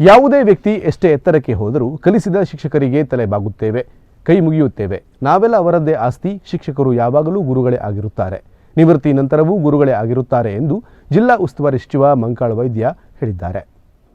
ಯಾವುದೇ ವ್ಯಕ್ತಿ ಎಷ್ಟೇ ಎತ್ತರಕ್ಕೆ ಹೋದರೂ ಕಲಿಸಿದ ಶಿಕ್ಷಕರಿಗೆ ತಲೆಬಾಗುತ್ತೇವೆ, ಕೈ ಮುಗಿಯುತ್ತೇವೆ. ನಾವೆಲ್ಲ ಅವರದ್ದೇ ಆಸ್ತಿ, ಶಿಕ್ಷಕರು ಯಾವಾಗಲೂ ಗುರುಗಳೇ ಆಗಿರುತ್ತಾರೆ. ನಿವೃತ್ತಿ ನಂತರವೂ ಗುರುಗಳೇ ಆಗಿರುತ್ತಾರೆ ಎಂದು ಜಿಲ್ಲಾ ಉಸ್ತುವಾರಿ ಸಚಿವ ಮಂಕಾಳ ವೈದ್ಯ ಹೇಳಿದ್ದಾರೆ.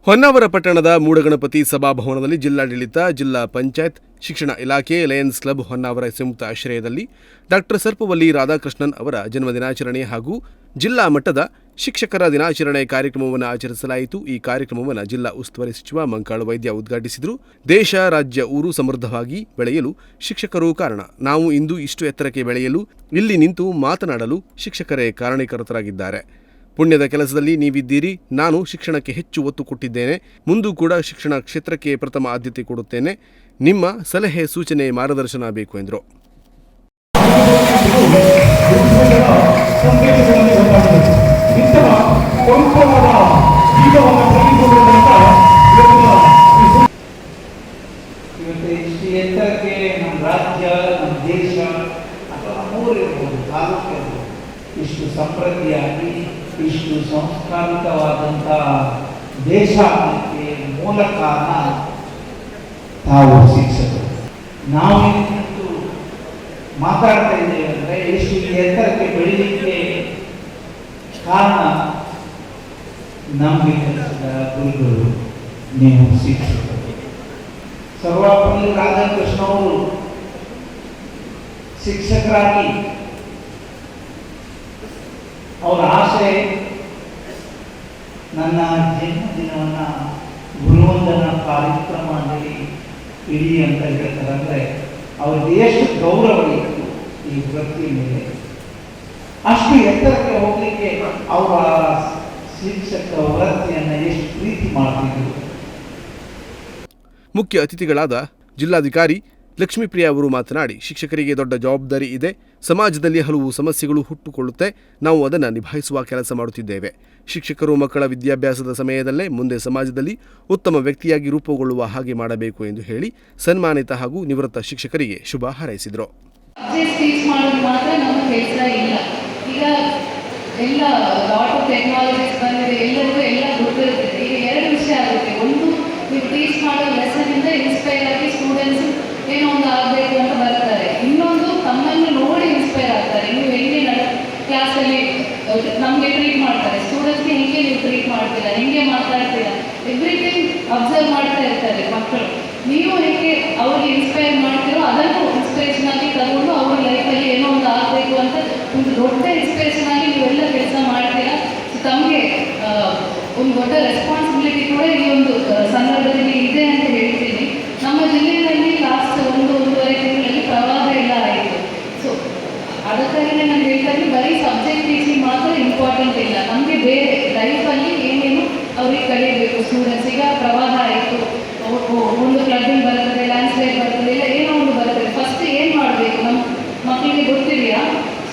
ಹೊನ್ನಾವರ ಪಟ್ಟಣದ ಮೂಡಗಣಪತಿ ಸಭಾಭವನದಲ್ಲಿ ಜಿಲ್ಲಾಡಳಿತ, ಜಿಲ್ಲಾ ಪಂಚಾಯತ್, ಶಿಕ್ಷಣ ಇಲಾಖೆ, ಲಯನ್ಸ್ ಕ್ಲಬ್, ಹೊನ್ನಾವರ ಸಂಯುಕ್ತ ಆಶ್ರಯದಲ್ಲಿ ಡಾಕ್ಟರ್ ಸರ್ಪವಲ್ಲಿ ರಾಧಾಕೃಷ್ಣನ್ ಅವರ ಜನ್ಮದಿನಾಚರಣೆ ಹಾಗೂ ಜಿಲ್ಲಾ ಮಟ್ಟದ ಶಿಕ್ಷಕರ ದಿನಾಚರಣೆ ಕಾರ್ಯಕ್ರಮವನ್ನು ಆಚರಿಸಲಾಯಿತು. ಈ ಕಾರ್ಯಕ್ರಮವನ್ನು ಜಿಲ್ಲಾ ಉಸ್ತುವಾರಿ ಸಚಿವ ಮಂಕಾಳು ವೈದ್ಯ ಉದ್ಘಾಟಿಸಿದರು. ದೇಶ, ರಾಜ್ಯ, ಊರು ಸಮೃದ್ಧವಾಗಿ ಬೆಳೆಯಲು ಶಿಕ್ಷಕರು ಕಾರಣ. ನಾವು ಇಂದು ಇಷ್ಟು ಎತ್ತರಕ್ಕೆ ಬೆಳೆಯಲು, ಇಲ್ಲಿ ನಿಂತು ಮಾತನಾಡಲು ಶಿಕ್ಷಕರೇ ಕಾರಣೀಕರ್ತರಾಗಿದ್ದಾರೆ ಪುಣ್ಯದ ಕೆಲಸದಲ್ಲಿ ನೀವಿದ್ದೀರಿ. ನಾನು ಶಿಕ್ಷಣಕ್ಕೆ ಹೆಚ್ಚು ಒತ್ತು ಕೊಟ್ಟಿದ್ದೇನೆ. ಮುಂದೂ ಕೂಡ ಶಿಕ್ಷಣ ಕ್ಷೇತ್ರಕ್ಕೆ ಪ್ರಥಮ ಆದ್ಯತೆ ಕೊಡುತ್ತೇನೆ. ನಿಮ್ಮ ಸಲಹೆ, ಸೂಚನೆ, ಮಾರ್ಗದರ್ಶನ ಬೇಕು ಎಂದರು. ಇಷ್ಟು ಎತ್ತರಕ್ಕೆ ನಮ್ಮ ರಾಜ್ಯ ನಮ್ಮ ದೇಶ ಅಥವಾ ಊರಿರ್ಬೋದು ಇರ್ಬೋದು ತಾಲೂಕು ಇರ್ಬೋದು ಇಷ್ಟು ಸಮೃದ್ಧಿಯಾಗಿ ಇಷ್ಟು ಸಂಸ್ಕಾರಿತವಾದಂತಹ ದೇಶ ಆಗಲಿಕ್ಕೆ ಮೂಲ ಕಾರಣ ತಾವು ಶಿಕ್ಷಕರು ನಾವು ಮಾತಾಡ್ತಾ ಇದ್ದೇವೆ ಅಂದರೆ ಎಷ್ಟು ಈ ಎತ್ತರಕ್ಕೆ ಬೆಳಿಲಿಕ್ಕೆ ಕಾರಣ ನಮಗೆ ಕಲಿಸಿದ ಗುರುಗಳು ನೀವು ಶಿಕ್ಷಕರು ಸರ್ವಪಲ್ಲಿ ರಾಧಾಕೃಷ್ಣ ಅವರು ಶಿಕ್ಷಕರಾಗಿ ಅವರ ಆಸೆ ನನ್ನ ಜನ್ಮದಿನವನ್ನ ಗುರುವಂದನ ಕಾರ್ಯಕ್ರಮದಲ್ಲಿ ಇಡೀ ಅಂತ ಹೇಳ್ತಾರೆ. ಅಂದರೆ ಅವ್ರಿಗೆ ಎಷ್ಟು ಗೌರವ ಇತ್ತು ಈ ವೃತ್ತಿ ಮೇಲೆ. ಅಷ್ಟು ಎತ್ತರಕ್ಕೆ ಹೋಗಲಿಕ್ಕೆ ಅವರ ಶಿಕ್ಷಕ ವೃತ್ತಿಯನ್ನು ಎಷ್ಟು ಪ್ರೀತಿ ಮಾಡ್ತಿದ್ರು. ಮುಖ್ಯ ಅತಿಥಿಗಳಾದ ಜಿಲ್ಲಾಧಿಕಾರಿ ಲಕ್ಷ್ಮೀಪ್ರಿಯ ಅವರು ಮಾತನಾಡಿ ಶಿಕ್ಷಕರಿಗೆ ದೊಡ್ಡ ಜವಾಬ್ದಾರಿ ಇದೆ. ಸಮಾಜದಲ್ಲಿ ಹಲವು ಸಮಸ್ಯೆಗಳು ಹುಟ್ಟುಕೊಳ್ಳುತ್ತೆ. ನಾವು ಅದನ್ನು ನಿಭಾಯಿಸುವ ಕೆಲಸ ಮಾಡುತ್ತಿದ್ದೇವೆ. ಶಿಕ್ಷಕರು ಮಕ್ಕಳ ವಿದ್ಯಾಭ್ಯಾಸದ ಸಮಯದಲ್ಲೇ ಮುಂದೆ ಸಮಾಜದಲ್ಲಿ ಉತ್ತಮ ವ್ಯಕ್ತಿಯಾಗಿ ರೂಪುಗೊಳ್ಳುವ ಹಾಗೆ ಮಾಡಬೇಕು ಎಂದು ಹೇಳಿ ಸನ್ಮಾನಿತ ಹಾಗೂ ನಿವೃತ್ತ ಶಿಕ್ಷಕರಿಗೆ ಶುಭ ಹಾರೈಸಿದರು ಸಬ್ಜೆಕ್ಟ್ ಟೀಚ್ ಮಾಡೋದು ಮಾತ್ರ ನಮ್ಮ ಕೆಲಸ ಇಲ್ಲ ಈಗ ಎಲ್ಲ ಲಾಟ್ ಆಫ್ ಟೆಕ್ನಾಲಜೀಸ್ ಬಂದಿದೆ, ಎಲ್ಲರಿಗೂ ಎಲ್ಲ ಗೊತ್ತಿರುತ್ತೆ. ಈಗ ಎರಡು ವಿಷಯ ಆಗುತ್ತೆ. ಒಂದು ನೀವು ಟೀಚ್ ಮಾಡೋ ಲೆಸನಿಂದ ಇನ್ಸ್ಪೈರ್ ಆಗಿ ಸ್ಟೂಡೆಂಟ್ಸ್ ಏನೋ ಒಂದು ಆಗಬೇಕು ಅಂತ ಬರ್ತಾರೆ. ಇನ್ನೊಂದು, ತಮ್ಮನ್ನು ನೋಡಿ ಇನ್ಸ್ಪೈರ್ ಆಗ್ತಾರೆ. ನೀವು ಹೆಂಗೆ ಕ್ಲಾಸಲ್ಲಿ ನಮಗೆ ಟ್ರೀಟ್ ಮಾಡ್ತಾರೆ. ಸ್ಟೂಡೆಂಟ್ಸ್ಗೆ ಹೆಂಗೆ ನೀವು ಟ್ರೀಟ್ ಮಾಡ್ತೀರಾ, ಹೆಂಗೆ ಮಾತಾಡ್ತೀರಾ? ಎವ್ರಿಥಿಂಗ್ ಅಬ್ಸರ್ವ್ ಮಾಡ್ತಾ ಇರ್ತಾರೆ ಮಕ್ಕಳು. ನೀವು ಹೇಗೆ ಅವ್ರಿಗೆ ಇನ್ಸ್ಪೈರ್ ಮಾಡ್ತೀರೋ ಅದನ್ನು ಇನ್ಸ್ಪಿರೇಷನ್ ಆಗಿ ತಗೊಂಡು ಅವ್ರ ಲೈಫಲ್ಲಿ ಏನೋ ಒಂದು ಆಗಬೇಕು ಅಂತ ಒಂದು ದೊಡ್ಡ ಇನ್ಸ್ಪಿರೇಷನ್ ಆಗಿ ನೀವೆಲ್ಲ ಕೆಲಸ ಮಾಡ್ತೀರಾ ಸೊ ತಮಗೆ ಒಂದು ದೊಡ್ಡ ರೆಸ್ಪಾನ್ಸಿಬಿಲಿಟಿ ಕೂಡ ಈ ಒಂದು ಸಂದರ್ಭದಲ್ಲಿ ಇದೆ ಅಂತ ಹೇಳ್ತೀನಿ. ನಮ್ಮ ಜಿಲ್ಲೆಯಲ್ಲಿ ಲಾಸ್ಟ್ ಒಂದು ಒಂದೂವರೆ ತಿಂಗಳಲ್ಲಿ ಪ್ರವಾಹ ಎಲ್ಲ ಆಯಿತು. ಸೊ ಅದಕ್ಕಾಗಿಯೇ ನಾನು ಹೇಳ್ತಾ ಇದ್ದೀನಿ ಬರೀ ಸಬ್ಜೆಕ್ಟ್ ಟೀಚಿಂಗ್ ಮಾತ್ರ ಇಂಪಾರ್ಟೆಂಟ್ ಇಲ್ಲ. ನಮಗೆ ಬೇರೆ ಲೈಫಲ್ಲಿ ಏನೇನು ಅವ್ರಿಗೆ ಕಲಿಯಬೇಕು ಸ್ಟೂಡೆಂಟ್ಸ್ ಈಗ ಪ್ರವಾಹ ಆಯಿತು. ಒಂದು ಫ್ಲಡ್ಡಿಂಗ್ ಬರ್ತದೆ ಲ್ಯಾಂಡ್ಸ್ಲೈಡ್ ಬರ್ತದೆ, ಇಲ್ಲ ಏನೋ ಒಂದು ಬರ್ತದೆ. ಫಸ್ಟ್ ಏನು ಮಾಡಬೇಕು? ನಮ್ಮ ಮಕ್ಕಳಿಗೆ ಗೊತ್ತಿದೆಯಾ?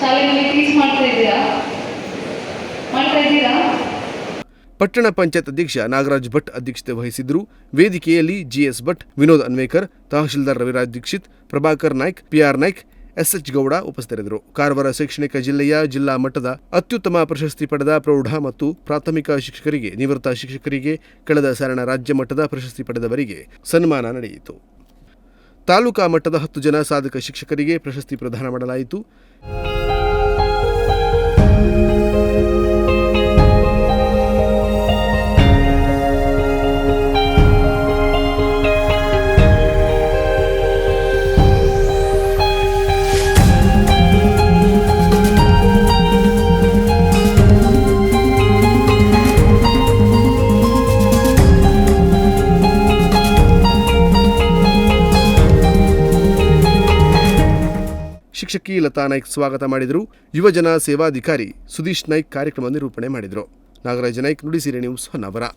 ಶಾಲೆಯಲ್ಲಿ ಟೀಚ್ ಮಾಡ್ತಾ ಇದ್ದೀರಾ? ಮಾಡ್ತಾ ಇದ್ದೀರಾ? ಪಟ್ಟಣ ಪಂಚಾಯತ್ ಅಧ್ಯಕ್ಷ ನಾಗರಾಜ್ ಭಟ್ ಅಧ್ಯಕ್ಷತೆ ವಹಿಸಿದ್ದರು. ವೇದಿಕೆಯಲ್ಲಿ GS Bhat, Vinod Anvekar, tahsildar Raviraj Dixit, Prabhakar Naik, PR Naik, SH Gowda ಉಪಸ್ಥಿತರಿದ್ದರು. ಕಾರವಾರ ಶೈಕ್ಷಣಿಕ ಜಿಲ್ಲೆಯ ಜಿಲ್ಲಾ ಮಟ್ಟದ ಅತ್ಯುತ್ತಮ ಪ್ರಶಸ್ತಿ ಪಡೆದ ಪ್ರೌಢ ಮತ್ತು ಪ್ರಾಥಮಿಕ ಶಿಕ್ಷಕರಿಗೆ, ನಿವೃತ್ತ ಶಿಕ್ಷಕರಿಗೆ ಕಳೆದ ಸರಣ ರಾಜ್ಯ ಮಟ್ಟದ ಪ್ರಶಸ್ತಿ ಪಡೆದವರಿಗೆ ಸನ್ಮಾನ ನಡೆಯಿತು. ತಾಲೂಕಾ ಮಟ್ಟದ ಹತ್ತು ಜನ ಸಾಧಕ ಶಿಕ್ಷಕರಿಗೆ ಪ್ರಶಸ್ತಿ ಪ್ರದಾನ ಮಾಡಲಾಯಿತು. ಶಿಕ್ಷಕಿ ಲತಾ ನಾಯ್ಕ್ ಸ್ವಾಗತ ಮಾಡಿದರು. ಯುವಜನ ಸೇವಾಧಿಕಾರಿ ಸುದೀಶ್ ನಾಯ್ಕ್ ಕಾರ್ಯಕ್ರಮ ನಿರೂಪಣೆ ಮಾಡಿದರು. ನಾಗರಾಜ ನಾಯ್ಕ್ ನುಡಿಸಿರಿ ನ್ಯೂಸ್ ಹೊನ್ನಾವರ.